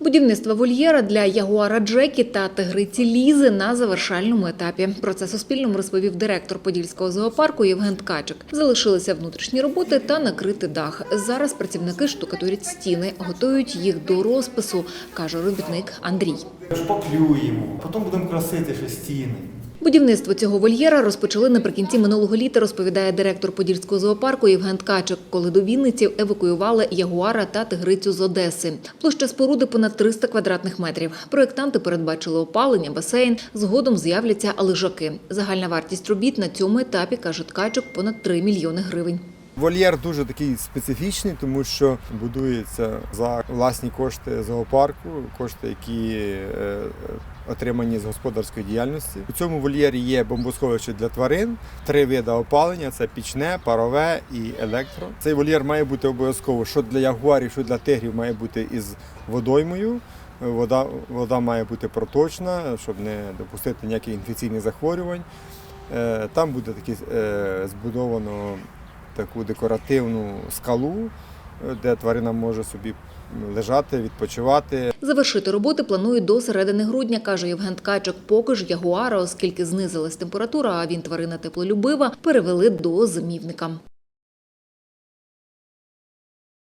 Будівництво вольєра для ягуара Джекі та тигриці Лізи на завершальному етапі. Про це Суспільному розповів директор Подільського зоопарку Євген Ткачик. Залишилися внутрішні роботи та накрити дах. Зараз працівники штукатурять стіни, готують їх до розпису, каже робітник Андрій. Шпаклюємо, потім будемо красити ще стіни. Будівництво цього вольєра розпочали наприкінці минулого літа, розповідає директор Подільського зоопарку Євген Ткачик, коли до Вінниці евакуювали ягуара та тигрицю з Одеси. Площа споруди понад 300 квадратних метрів. Проєктанти передбачили опалення, басейн. Згодом з'являться лежаки. Загальна вартість робіт на цьому етапі, каже Ткачик, понад 3 мільйони гривень. Вольєр дуже такий специфічний, тому що будується за власні кошти зоопарку, кошти, які е, отримані з господарської діяльності. У цьому вольєрі є бомбосховище для тварин, три види опалення: це пічне, парове і електро. Цей вольєр має бути обов'язково, що для ягуарів, що для тигрів має бути із водоймою. Вода, вода має бути проточна, щоб не допустити ніяких інфекційних захворювань. Е, Там буде такі, е, збудовано таку декоративну скалу, де тварина може собі лежати, відпочивати. Завершити роботи планують до середини грудня, каже Євген Ткачик. Поки ж ягуара, оскільки знизилась температура, а він тварина теплолюбива, перевели до зимівника.